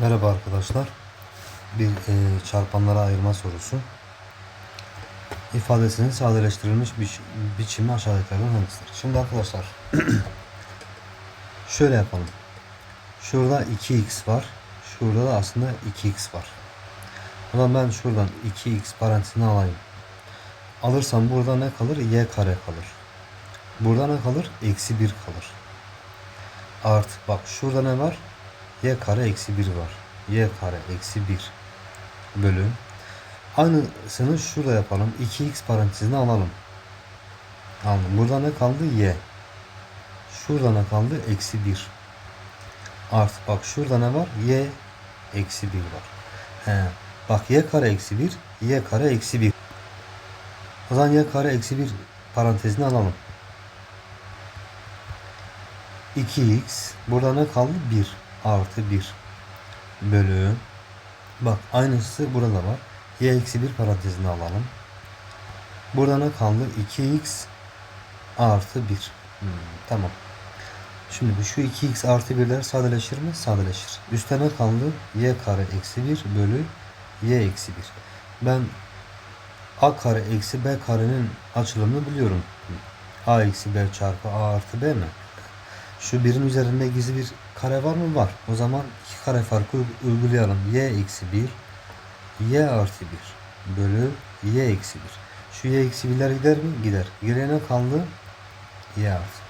Merhaba arkadaşlar. Bir e, çarpanlara ayırma sorusu. İfadesinin sadeleştirilmiş biç, biçimi aşağıdakilerden hangisidir? Şimdi arkadaşlar şöyle yapalım. Şurada 2x var. Şurada da aslında 2x var. O zaman ben şuradan 2x parantezini alayım. Alırsam burada ne kalır? y kare kalır. Burada ne kalır? Eksi 1 kalır. Artı bak şurada ne var? Y kare eksi 1 var. y kare eksi 1 bölü. Aynısını şurada yapalım. 2x parantezini alalım. Aldım. Burada ne kaldı? y. Şurada ne kaldı? Eksi 1. Artı bak şurada ne var? y eksi 1 var. He. Bak y kare eksi 1, y kare eksi 1. O zaman y kare eksi 1 parantezini alalım. 2x burada ne kaldı? 1 artı 1 bölü bak aynısı burada var. y eksi 1 parantezini alalım. Burada ne kaldı? 2x artı 1. Hmm, tamam. Şimdi şu 2x artı 1'ler sadeleşir mi? Sadeleşir. Üstte ne kaldı? y kare eksi 1 bölü y eksi 1. Ben a kare eksi b karenin açılımını biliyorum. a eksi b çarpı a artı b mi? Şu birin üzerinde gizli bir kare var mı? Var. O zaman iki kare farkı uy- uygulayalım. y eksi 1 y artı 1 bölü y eksi 1. Şu y eksi 1'ler gider mi? Gider. Geriye ne kaldı? y artı